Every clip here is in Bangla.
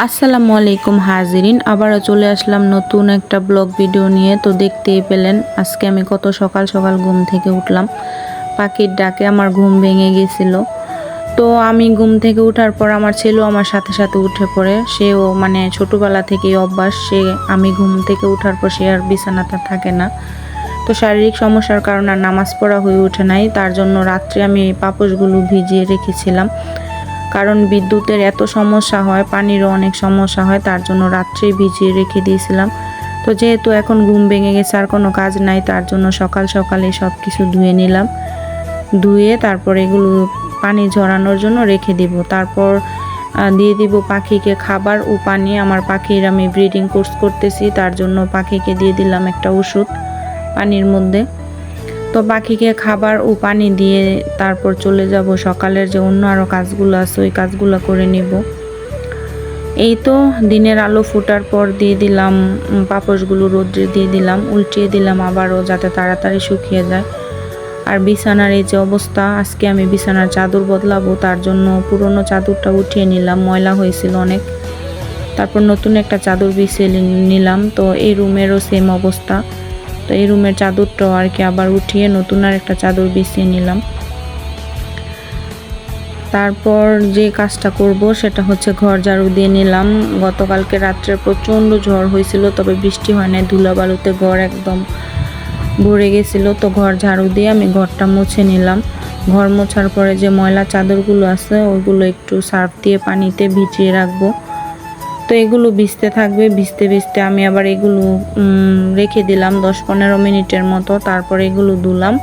আসসালামু আলাইকুম হাজিরিন, আবারও চলে আসলাম নতুন একটা ব্লগ ভিডিও নিয়ে। তো দেখতেই পেলেন, আজকে আমি কত সকাল সকাল ঘুম থেকে উঠলাম। পাখির ডাকে আমার ঘুম ভেঙে গেছিল। তো আমি ঘুম থেকে ওঠার পর আমার ছেলেও আমার সাথে সাথে উঠে পড়ে। সেও মানে ছোটোবেলা থেকেই অভ্যাস, সে আমি ঘুম থেকে উঠার পর সে আর বিছানাটা থাকে না। তো শারীরিক সমস্যার কারণে আর নামাজ পড়া হয়ে ওঠে নাই, তার জন্য রাত্রে আমি পাপোশগুলো ভিজিয়ে রেখেছিলাম। কারণ বিদ্যুতের এত সমস্যা হয়, পানিরও অনেক সমস্যা হয়, তার জন্য রাত্রে ভিজিয়ে রেখে দিয়েছিলাম। তো যেহেতু এখন ঘুম ভেঙে গেছে, আর কোনো কাজ নাই, তার জন্য সকাল সকালে সব কিছু ধুয়ে নিলাম। ধুয়ে তারপর এগুলো পানি ঝরানোর জন্য রেখে দিব। তারপর দিয়ে দিব পাখিকে খাবার ও পানি। আমার পাখির আমি ব্রিডিং কোর্স করতেছি, তার জন্য পাখিকে দিয়ে দিলাম একটা ওষুধ পানির মধ্যে। তো পাখিকে খাবার ও পানি দিয়ে তারপর চলে যাব। সকালের যে অন্য আরও কাজগুলো আছে ওই কাজগুলো করে নিব। এই তো দিনের আলো ফোটার পর দিয়ে দিলাম উম, পাপোশগুলো রোদ্রে দিয়ে দিলাম উল্টিয়ে দিলাম আবারও যাতে তাড়াতাড়ি শুকিয়ে যায়। আর বিছানার এই যে অবস্থা আজকে আমি বিছানার চাদর বদলাবো তার জন্য পুরনো চাদরটা উঠিয়ে নিলাম ময়লা হয়েছিল অনেক। তারপর নতুন একটা চাদর বিছিয়ে নিলাম তো এই রুমেরও সেম অবস্থা। তো এই রুমের চাদরটাও আর কি আবার উঠিয়ে নতুন আর একটা চাদর বিছিয়ে নিলাম। তারপর যে কাজটা করব সেটা হচ্ছে ঘর ঝাড়ু দিয়ে নিলাম। গতকালকে রাত্রে প্রচণ্ড ঝড় হয়েছিল, তবে বৃষ্টি হয় না ধুলাবালুতে ঘর একদম ভরে গেছিল। তো ঘর ঝাড়ু দিয়ে আমি ঘরটা মুছে নিলাম। ঘর মোছার পরে যে ময়লা চাদরগুলো আছে ওইগুলো একটু সার্ফ দিয়ে পানিতে ভিজিয়ে রাখব। তো এগুলো ভিজতে থাকবে, ভিজতে ভিজতে আমি আবার এগুলো রেখে দিলাম দশ পনেরো মিনিটের মতো। তারপর এগুলো ধুলাম,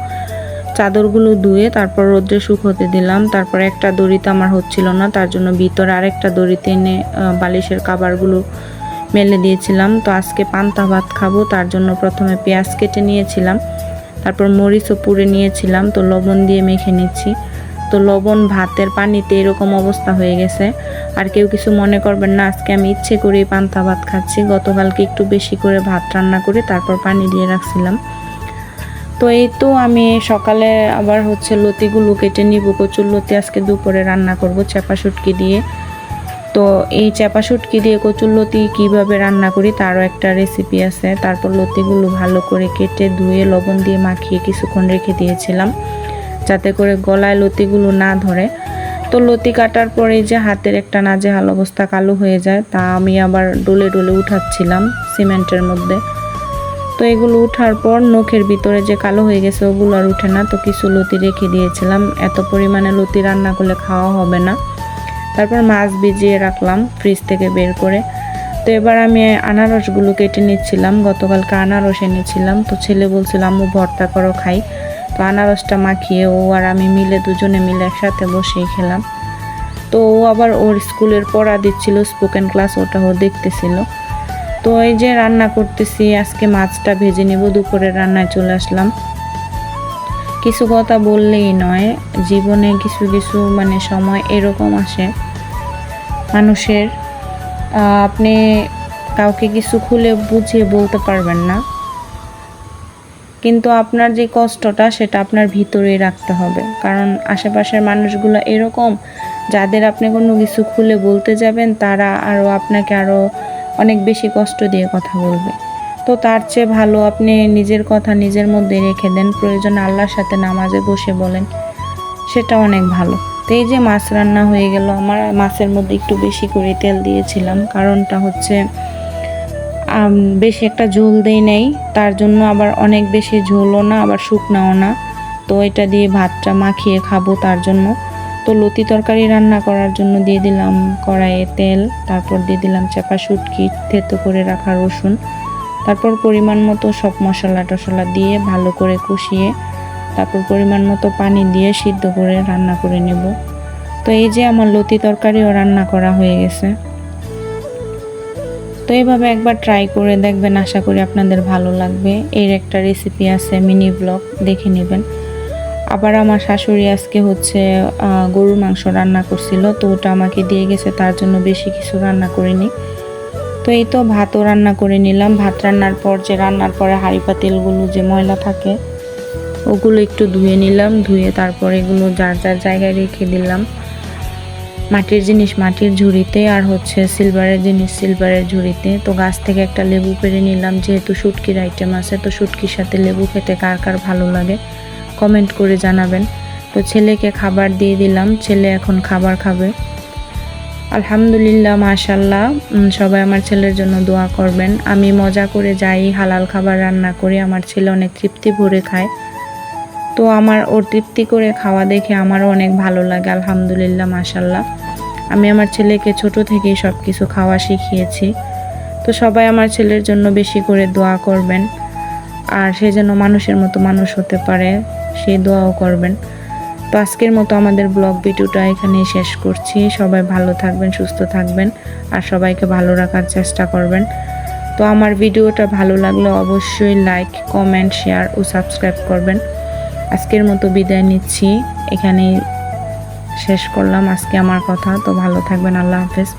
চাদরগুলো ধুয়ে তারপর রোদ্রে শুকোতে দিলাম। তারপর একটা দড়িতে আমার হচ্ছিল না, তার জন্য ভিতরে আরেকটা দড়িতে এনে বালিশের কাবারগুলো মেলে দিয়েছিলাম। তো আজকে পান্তা ভাত খাব, তার জন্য প্রথমে পেঁয়াজ কেটে নিয়েছিলাম। তারপর মরিচও পুড়ে নিয়েছিলাম, তো লবণ দিয়ে মেখে নিচ্ছি। তো লবণ, ভাতের পানিতে এরকম অবস্থা হয়ে গেছে। আর কেউ কিছু মনে করবেন না, আজকে আমি ইচ্ছে করেই পান্তা ভাত খাচ্ছি। গতকালকে একটু বেশি করে ভাত রান্না করে তারপর পানি দিয়ে রাখছিলাম। তো এই তো আমি সকালে আবার হচ্ছে লতিগুলো কেটে নিব, কচুর লতি আজকে দুপুরে রান্না করব চাপা শুটকি দিয়ে। তো এই চাপা শুটকি দিয়ে কচুর লতি কীভাবে রান্না করি তারও একটা রেসিপি আছে। তারপর লতিগুলো ভালো করে কেটে ধুয়ে লবণ দিয়ে মাখিয়ে কিছুক্ষণ রেখে দিয়েছিলাম। যাতে করে গলায় লতিগুলো না ধরে। তো লতি কাটার পরে যে হাতের একটা নাজেহাল অবস্থা কালো হয়ে যায়, তা আমি আবার ডলে ডলে উঠাচ্ছিলাম সিমেন্টের মধ্যে। তো এগুলো উঠার পর নখের ভিতরে যে কালো হয়ে গেছে ওগুলো আর উঠে না, তো কিছু লতি রেখে দিয়েছিলাম। এত পরিমাণে লতি রান্না করলে খাওয়া হবে না। তারপর মাছ ভিজিয়ে রাখলাম ফ্রিজ থেকে বের করে। তো এবার আমি আনারসগুলো কেটে নিচ্ছিলাম, গতকালকে আনারস এনেছিলাম। তো ছেলে বলছিল, আম্মু, ভর্তা করো, খাই। আনারসটা মাখিয়ে ও আর আমি মিলে দুজনে মিলে একসাথে বসেই খেলাম। তো ও আবার ওর স্কুলের পড়া দিচ্ছিল স্পোকেন ক্লাস ওটা ও দেখতেছিল। তো এই যে রান্না করতেছি, আজকে মাছটা ভেজে নেব, দুপুরে রান্নায় চলে আসলাম। কিছু কথা বললেই নয়, জীবনে কিছু কিছু মানে সময় এরকম আসে মানুষের আপনি কাউকে কিছু খুলে বুঝিয়ে বলতে পারবেন না। কিন্তু আপনার যে কষ্টটা, সেটা আপনার ভিতরেই রাখতে হবে। কারণ আশেপাশের মানুষগুলো এরকম, যাদের আপনি কোনো কিছু খুলে বলতে যাবেন, তারা আরও আপনাকে আরও অনেক বেশি কষ্ট দিয়ে কথা বলবে। তো তার চেয়ে ভালো আপনি নিজের কথা নিজের মধ্যে রেখে দেন। প্রয়োজন আল্লাহর সাথে নামাজে বসে বলেন, সেটা অনেক ভালো। তো এই যে মাছ রান্না হয়ে গেল, আমার মাছের মধ্যে একটু বেশি করে তেল দিয়েছিলাম। কারণটা হচ্ছে বেশি একটা ঝোল দেই নাই। তার জন্য আবার অনেক বেশি ঝোলও না, আবার শুকনাও না। তো এটা দিয়ে ভাতটা মাখিয়ে খাব তার জন্য। তো লতি তরকারি রান্না করার জন্য দিয়ে দিলাম কড়াইয়ে তেল, তারপর দিয়ে দিলাম চাপা শুটকি, থেতো করে রাখা রসুন। তারপর পরিমাণ মতো সব মশলা টশলা দিয়ে ভালো করে কষিয়ে, তারপর পরিমাণ মতো পানি দিয়ে সিদ্ধ করে রান্না করে নেব। তো এই যে আমার লতি তরকারিও রান্না করা হয়ে গেছে। তো এইভাবে একবার ট্রাই করে দেখবেন, আশা করি আপনাদের ভালো লাগবে। এর একটা রেসিপি আছে মিনি ব্লগ দেখে নেবেন। আবার আমার শাশুড়ি আজকে হচ্ছে গরুর মাংস রান্না করছিল, তো ওটা আমাকে দিয়ে গেছে, তার জন্য বেশি কিছু রান্না করিনি। তো এই তো ভাতও রান্না করে নিলাম। ভাত রান্নার পর যে, রান্নার পরে হাঁড়ি পাতিলগুলো যে ময়লা থাকে, ওগুলো একটু ধুয়ে নিলাম। ধুয়ে তারপর এগুলো যার যার জায়গায় রেখে দিলাম। মাটির জিনিস মাটির ঝুড়িতে আর হচ্ছে সিলভারের জিনিস সিলভারের ঝুড়িতে। তো গাছ থেকে একটা লেবু পেরে নিলাম, যেহেতু শুটকির আইটেম আছে, তো শুটকির সাথে লেবু খেতে কার কার ভালো লাগে কমেন্ট করে জানাবেন। তো ছেলেকে খাবার দিয়ে দিলাম, ছেলে এখন খাবার খাবে। আলহামদুলিল্লাহ মাশাল্লাহ সবাই আমার ছেলের জন্য দোয়া করবেন। আমি মজা করে যাই, হালাল খাবার রান্না করি, আমার ছেলে অনেক তৃপ্তি ভরে খায়। তো আমার ওর তৃপ্তি করে খাওয়া দেখে আমারও অনেক ভালো লাগে, আলহামদুলিল্লাহ মাশাল্লাহ আমি আমার ছেলেকে ছোট থেকেই সব কিছু খাওয়া শিখিয়েছি। তো সবাই আমার ছেলের জন্য বেশি করে দোয়া করবেন। আর সে যেন মানুষের মতো মানুষ হতে পারে সেই দোয়াও করবেন। তো আজকের মতো আমাদের ব্লগ ভিডিওটা এখানেই শেষ করছি। সবাই ভালো থাকবেন, সুস্থ থাকবেন, আর সবাইকে ভালো রাখার চেষ্টা করবেন। তো আমার ভিডিওটা ভালো লাগলে অবশ্যই লাইক কমেন্ট শেয়ার ও সাবস্ক্রাইব করবেন। আজকের মতো বিদায় নিচ্ছি। এখানে শেষ করলাম। আজকে আমার কথা। তো ভালো থাকবেন। আল্লাহ হাফেজ।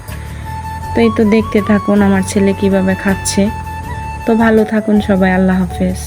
তো এই তো দেখতে থাকুন আমার ছেলে কীভাবে খাচ্ছে। তো ভালো থাকুন সবাই। আল্লাহ হাফেজ।